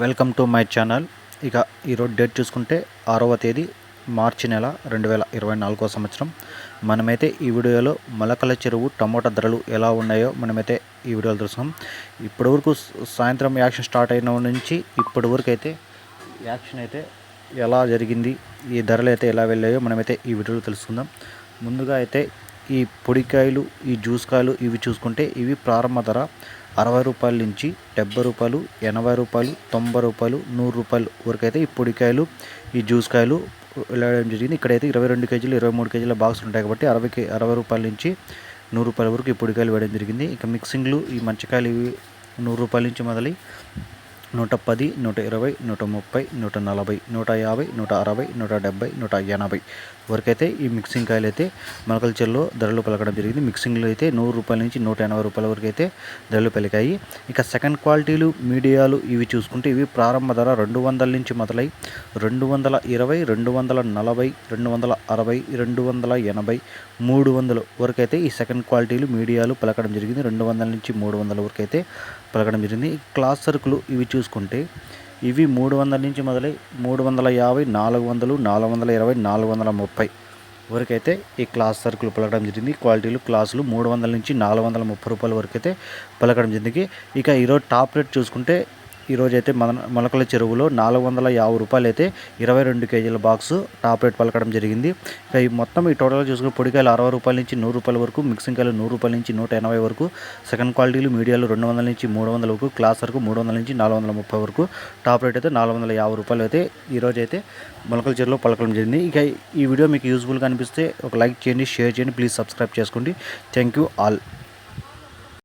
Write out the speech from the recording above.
Welcome to my channel. ఇక ఈరోజు date చూసుకుంటే ఆరవ తేదీ మార్చి నెల రెండు వేల ఇరవై నాలుగో సంవత్సరం. మనమైతే ఈ వీడియోలో మొలకల చెరువు టమోటా ధరలు ఎలా ఉన్నాయో మనమైతే ఈ వీడియోలో తెలుసుకుందాం. ఇప్పటి వరకు సాయంత్రం యాక్షన్ స్టార్ట్ అయిన నుంచి ఇప్పటి వరకు అయితే యాక్షన్ అయితే ఎలా జరిగింది ఈ ధరలు అయితే ఎలా వెళ్ళాయో మనమైతే ఈ వీడియోలో తెలుసుకుందాం. ముందుగా అయితే ఈ పొడికాయలు ఈ జ్యూస్ కాయలు ఇవి చూసుకుంటే ఇవి ప్రారంభ ధర అరవై రూపాయల నుంచి డెబ్బై రూపాయలు ఎనభై రూపాయలు తొంభై రూపాయలు నూరు రూపాయలు వరకు అయితే ఈ పొడికాయలు ఈ జ్యూస్ కాయలు వెళ్ళడం జరిగింది. ఇక్కడైతే ఇరవై రెండు కేజీలు ఇరవై మూడు కేజీల బాక్స్ ఉంటాయి కాబట్టి అరవై కే అరవై రూపాయల నుంచి నూరు రూపాయల వరకు ఈ పొడికాయలు వేయడం జరిగింది. ఇక మిక్సింగ్లు ఈ మంచికాయలు ఇవి నూరు రూపాయల నుంచి మొదలై నూట పది నూట ఇరవై నూట ముప్పై నూట నలభై నూట యాభై నూట అరవై నూట డెబ్బై నూట ఎనభై. వరకైతే ఈ మిక్సింగ్ కాయలు అయితే మొలకల చెల్లో ధరలు పలకడం జరిగింది. మిక్సింగ్లో అయితే నూరు రూపాయల నుంచి నూట ఎనభై రూపాయల వరకు అయితే ధరలు పలికాయి. ఇక సెకండ్ క్వాలిటీలు మీడియాలు ఇవి చూసుకుంటే ఇవి ప్రారంభ ధర రెండు వందల నుంచి మొదలై రెండు వందల ఇరవై రెండు వందల నలభై రెండు వందల అరవై రెండు వందల ఎనభై మూడు వందలు వరకు అయితే ఈ సెకండ్ క్వాలిటీలు మీడియాలు పలకడం జరిగింది. రెండు వందల నుంచి మూడు వందల వరకు అయితే పలకడం జరిగింది. క్లాస్ సరుకులు ఇవి చూసుకుంటే ఇవి మూడు వందల నుంచి మొదలై మూడు వందల యాభై నాలుగు వందలు నాలుగు వందల ఇరవై నాలుగు వందల ముప్పై వరకైతే ఈ క్లాస్ సరుకులు పలకడం జరిగింది. క్వాలిటీలు క్లాసులు మూడు వందల నుంచి నాలుగు వందల ముప్పై రూపాయల వరకు అయితే పలకడం జరిగింది. ఇక ఈరోజు టాప్ రేట్ చూసుకుంటే ఈరోజు అయితే మన మొలకల చెరువులో నాలుగు వందల యాభై రూపాయలు అయితే ఇరవై రెండు కేజీల బాక్స్ టాప్ రేట్ పలకడం జరిగింది. ఇక ఈ మొత్తం ఈ టోటల్గా చూసుకుని పొడికాయలు అరవై రూపాయల నుంచి నూరు రూపాయల వరకు మిక్సింగ్ కాయలు నూరు రూపాయల నుంచి నూట ఎనభై వరకు సెకండ్ క్వాలిటీలు మీడియాలు రెండు వందల నుంచి మూడు వందల వరకు క్లాస్ వరకు మూడు వందల నుంచి నాలుగు వందల ముప్పై వరకు. టాప్ రేట్ అయితే నాలుగు వందల యాభై రూపాయలు అయితే ఈరోజు అయితే మొలకల చెరువులో పలకడం జరిగింది. ఇక ఈ వీడియో మీకు యూస్ఫుల్గా అనిపిస్తే ఒక లైక్ చేయండి షేర్ చేయండి ప్లీజ్ సబ్స్క్రైబ్ చేసుకోండి. Thank you all.